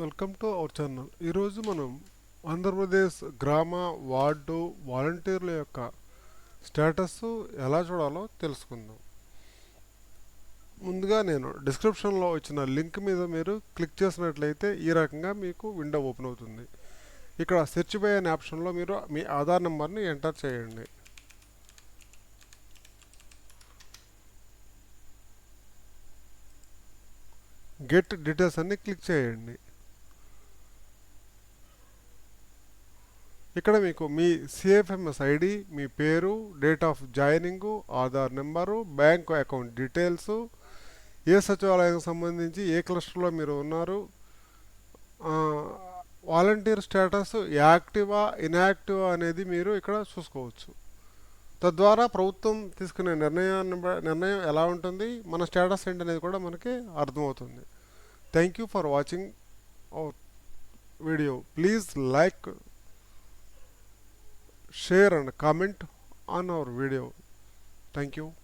Welcome to our channel. ఈరోజు మనం ఆంధ్రప్రదేశ్ గ్రామ వార్డు వాలంటీర్ల యొక్క స్టేటస్ ఎలా చూడాలో తెలుసుకుందాం. ముందుగా నేను డిస్క్రిప్షన్లో వచ్చిన లింక్ మీద మీరు క్లిక్ చేసినట్లయితే ఈ రకంగా మీకు విండో ఓపెన్ అవుతుంది. ఇక్కడ సెర్చ్ బై అనే ఆప్షన్లో మీరు మీ ఆధార్ నెంబర్ని ఎంటర్ చేయండి. గెట్ డీటెయిల్స్ అన్ని క్లిక్ చేయండి. ఇక్కడ మీకు మీ సిఎఫ్ఎంఎస్ ఐడి మీ పేరు date of joining Aadhaar number bank account details ఏ సచివాలయానికి సంబంధించి ఏ క్లస్టర్లో మీరు ఉన్నారు వాలంటీర్ స్టేటస్ యాక్టివా ఇన్యాక్టివా అనేది మీరు ఇక్కడ చూసుకోవచ్చు. తద్వారా ప్రభుత్వం తీసుకునే నిర్ణయాన్ని నిర్ణయం ఎలా ఉంటుంది మన స్టేటస్ ఏంటి అనేది కూడా మనకి అర్థమవుతుంది. Thank you for watching our video. Please like share and comment on our video. Thank you.